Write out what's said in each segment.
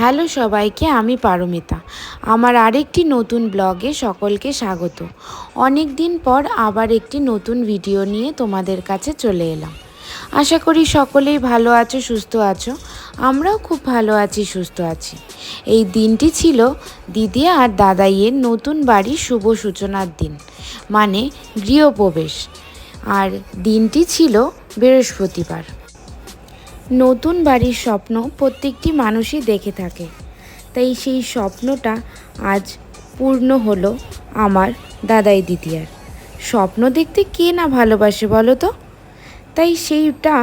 Hello সবাইকে, আমি পারমিতা। আমার আরেকটি নতুন ব্লগে সকলকে স্বাগত। অনেক দিন পর আবার একটি নতুন ভিডিও নিয়ে তোমাদের কাছে চলে এলাম। আশা করি সকলেই ভালো আছো, সুস্থ আছো। আমরাও খুব ভালো আছি, সুস্থ আছি। এই দিনটি ছিল দিদি আর দাদাইয়ের নতুন বাড়ির শুভ সূচনার দিন মানে গৃহপ্রবেশ। আর দিনটি ছিল বৃহস্পতিবার। নতুন বাড়ির স্বপ্ন প্রত্যেকটি মানুষই দেখে থাকে। তাই সেই স্বপ্নটা আজ পূর্ণ হলো আমার দাদাই দিদিয়ার। স্বপ্ন দেখতে কে না ভালোবাসে বলো তো? তাই সেইটা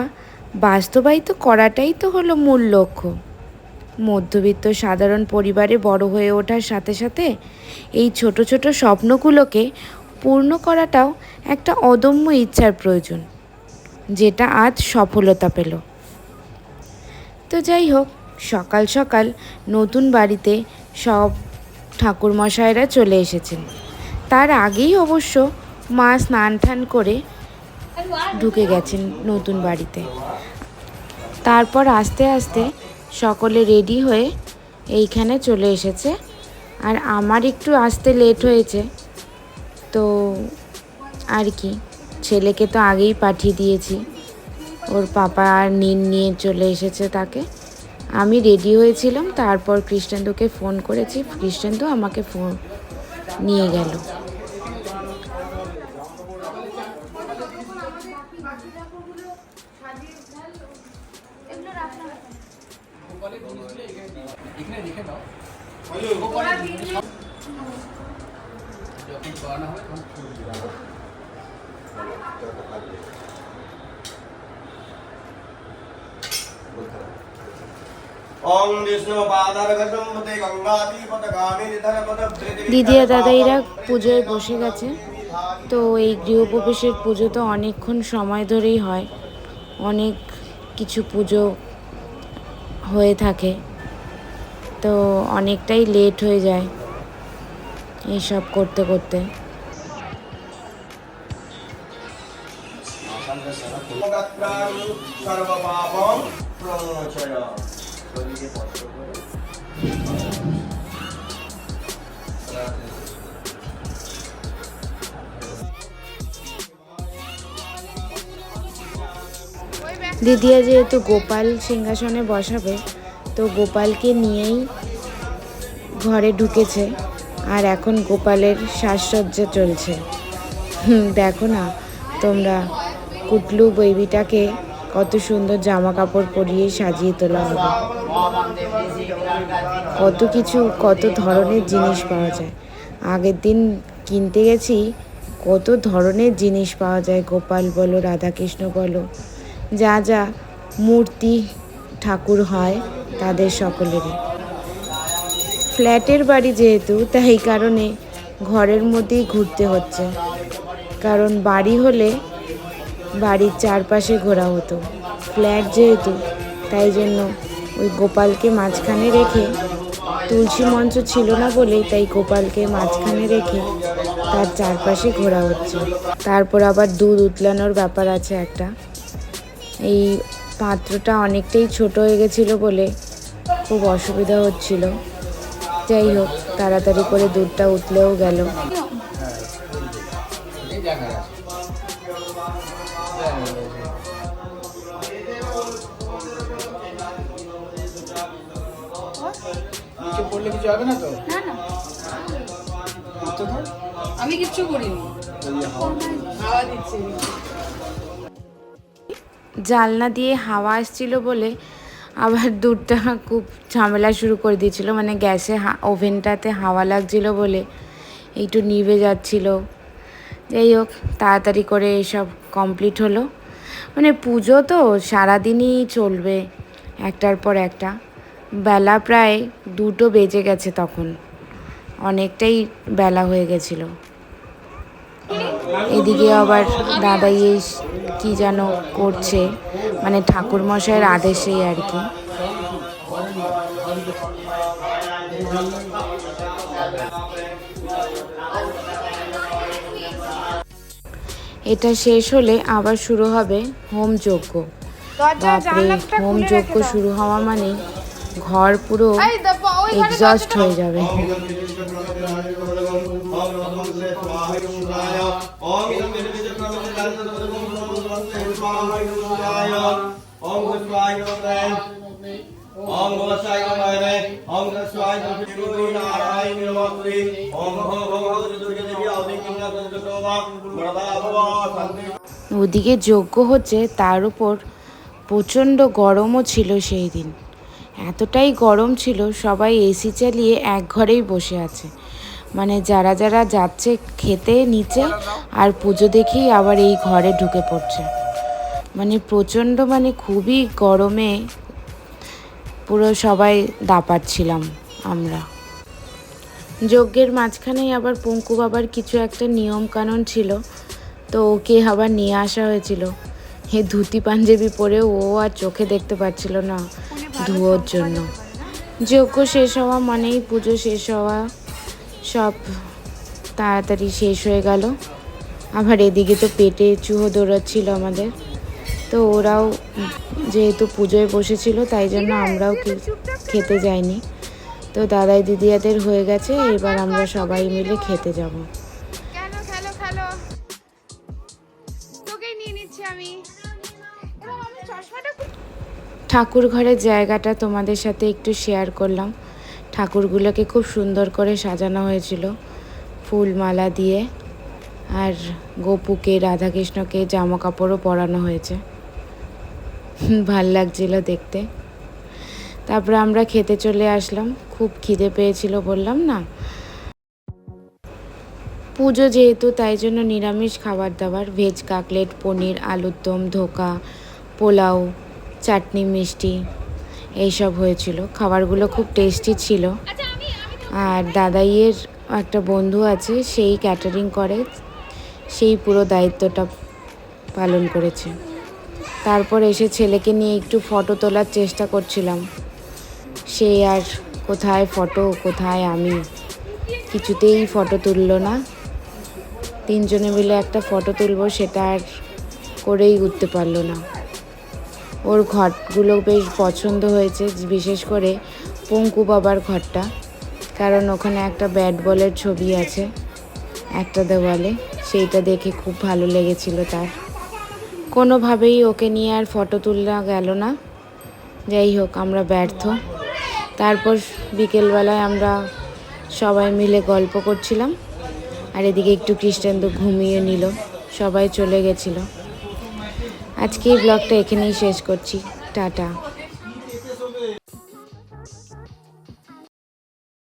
বাস্তবায়িত করাটাই তো হলো মূল লক্ষ্য। মধ্যবিত্ত সাধারণ পরিবারে বড় হয়ে ওঠার সাথে সাথে এই ছোট ছোট স্বপ্নগুলোকে পূর্ণ করাটাও একটা অদম্য ইচ্ছার প্রয়োজন, যেটা আজ সফলতা পেল। তো যাই হোক সকাল সকাল নতুন বাড়িতে সব ঠাকুরমশাইরা চলে এসেছেন। তার আগেই অবশ্য মা স্নান টান করে ঢুকে গেছেন নতুন বাড়িতে। তারপর আস্তে আস্তে সকলে রেডি হয়ে এইখানে চলে এসেছে। আর আমার একটু আসতে লেট হয়েছে, তো আর কি, ছেলেকে তো আগেই পাঠিয়ে দিয়েছি। ওর পাপা আর নিন নিয়ে চলে এসেছে তাকে। আমি রেডি হয়েছিলাম, তারপর কৃষ্ণেন্দুকে ফোন করেছি। কৃষ্ণেন্দু আমাকে ফোন নিয়ে গেল। যখন করানো ধরপদ দিদিয়া দাদাইরা পুজোয় বসে গেছে। তো এই গৃহপ্রবেশের পুজো তো অনেকক্ষণ সময় ধরেই হয়। অনেক কিছু পুজো হয়ে থাকে। তো অনেকটাই লেট হয়ে যায় এইসব করতে করতে। সর্বপাপম। প্রমোচয় দিদিয়া যেহেতু গোপাল সিংহাসনে বসাবে, তো গোপালকে নিয়েই ঘরে ঢুকেছে, আর এখন গোপালের সাজসজ্জা চলছে। দেখো না, তোমরা কুটলু বেবিটাকে কত সুন্দর জামা কাপড় পরিয়ে সাজিয়ে তোলা হবে। কত কিছু, কত ধরনের জিনিস পাওয়া যায়। আগের দিন কিনতে গেছি, কত ধরনের জিনিস পাওয়া যায়। গোপাল বলো, রাধাকৃষ্ণ বলো, যা যা মূর্তি, ঠাকুর হয় তাদের সকলেরই। ফ্ল্যাটের বাড়ি যেহেতু, তাই কারণে ঘরের মধ্যেই ঘুরতে হচ্ছে। কারণ বাড়ি হলে বাড়ির চারপাশে ঘোরা হতো। ফ্ল্যাট যেহেতু, তাই জন্য ওই গোপালকে মাঝখানে রেখে তুলসী মঞ্চ ছিল না বলেই তাই গোপালকে মাঝখানে রেখে তার চারপাশে ঘোরা হচ্ছে। তারপর আবার দুধ উতলানোর ব্যাপার আছে একটা। এই পাত্রটা অনেকটাই ছোট হয়ে গেছিল বলে খুব অসুবিধা হচ্ছিল। যাই হোক, তাড়াতাড়ি করে দুধটা উতলেও গেল। পড়লে কিছু হবে না তো? না না। আমি কিচ্ছু করিনি। হাওয়া। জালনা দিয়ে হাওয়া আসছিল বলে আবার দুধটা খুব ঝামেলা শুরু করে দিয়েছিল। মানে গ্যাসে হা- ওভেনটাতে হাওয়া লাগছিল বলে একটু নিভে যাচ্ছিল। যাই হোক তাড়াতাড়ি করে এসব কমপ্লিট হলো। মানে পুজো তো সারাদিনই চলবে একটার পর একটা। বেলা প্রায় দুটো বেজে গেছে তখন। অনেকটাই বেলা হয়ে গেছিল। এদিকে আবার দাদাই এই কি যেন করছে মানে ঠাকুর মশাইয়ের আদেশেই আর কি। এটা শেষ হলে আবার শুরু হবে হোম যজ্ঞ বাপরে হোম যজ্ঞ শুরু হওয়া মানেই ঘর পুরো এই দেখো ওই ঘরে এক্সস্ট হয়ে যাবে ओम इदं विचित्रप्रमदनाय ओम नमस्ते स्वाहाय नमः ओम इदं विचित्रप्रमदनाय नमस्ते स्वाहाय नमः ओम भूस्वाय नमः ओम भवसाय नमः ओम गस्वाय नमः नारायण नमस्ते ओम भव भव दुर्गे देवी आदि किन्ना तत्तवा मरदा भवा शांति ওদিকে যজ্ঞ হচ্ছে তার উপর প্রচণ্ড গরমও ছিল সেই দিন এতটাই গরম ছিল, সবাই এসি চালিয়ে এক ঘরেই বসে আছে। মানে যারা যারা যাচ্ছে খেতে নিচে আর পুজো দেখেই আবার এই ঘরে ঢুকে পড়ছে। মানে প্রচণ্ড মানে খুবই গরমে পুরো সবাই দাপাচ্ছিলাম আমরা। যজ্ঞের মাঝখানেই আবার পঙ্কু বাবার কিছু একটা নিয়ম কানুন ছিল, তো ওকে আবার নিয়ে আসা হয়েছিল। হে ধুতি পাঞ্জাবি পরে ও আর চোখে দেখতে পাচ্ছিল না। ধুয়োর জন্য। যজ্ঞ শেষ হওয়া মানেই পুজো শেষ হওয়া। সব তাড়াতাড়ি শেষ হয়ে গেল। আবার এদিকে তো পেটে চুহো দৌড়াচ্ছিল আমাদের। তো ওরাও যেহেতু পুজোয় বসেছিল, তাই জন্য আমরাও খেতে যাইনি। তো দাদাই দিদিয়াদের হয়ে গেছে, এবার আমরা সবাই মিলে খেতে যাব। ঠাকুর ঘরের জায়গাটা তোমাদের সাথে একটু শেয়ার করলাম। ঠাকুরগুলোকে খুব সুন্দর করে সাজানো হয়েছিল। ফুল মালা দিয়ে আর গোপুকে, রাধাকৃষ্ণকে জামা কাপড়ও পরানো হয়েছে। ভালো লাগছিল দেখতে। তারপরে আমরা খেতে চলে আসলাম। খুব খিদে পেয়েছিল বললাম না। পুজো যেহেতু, তাই জন্য নিরামিষ খাবার দাবার, ভেজ কাকলেট, পনির, আলুর দম, ধোকা, পোলাও চাটনি, মিষ্টি এইসব হয়েছিল। খাবারগুলো খুব টেস্টি ছিল। আর দাদাইয়ের একটা বন্ধু আছে, সেই ক্যাটারিং করে। সেই পুরো দায়িত্বটা পালন করেছে। তারপর এসে ছেলেকে নিয়ে একটু ফটো তোলার চেষ্টা করছিলাম। সে আর কোথায় ফটো কোথায় আমি? কিছুতেই ফটো তুললো না। তিনজনে মিলে একটা ফটো তুলবো, সেটা আর করেই উঠতে পারল না। ওর ঘরগুলো বেশ পছন্দ হয়েছে, বিশেষ করে পঙ্কু বাবার ঘরটা। কারণ ওখানে একটা ব্যাট বলের ছবি আছে, একটা দেওয়ালে। সেইটা দেখে খুব ভালো লেগেছিল তার। কোনোভাবেই ওকে নিয়ে আর ফটো তোলা গেল না। যাই হোক, আমরা ব্যর্থ। তারপর বিকেলবেলায় আমরা সবাই মিলে গল্প করছিলাম। আর এদিকে একটু খ্রিস্টানদের ঘুমিয়ে নিল। সবাই চলে গেছিল। আজকে এই ব্লগটা এখানেই শেষ করছি। টাটা।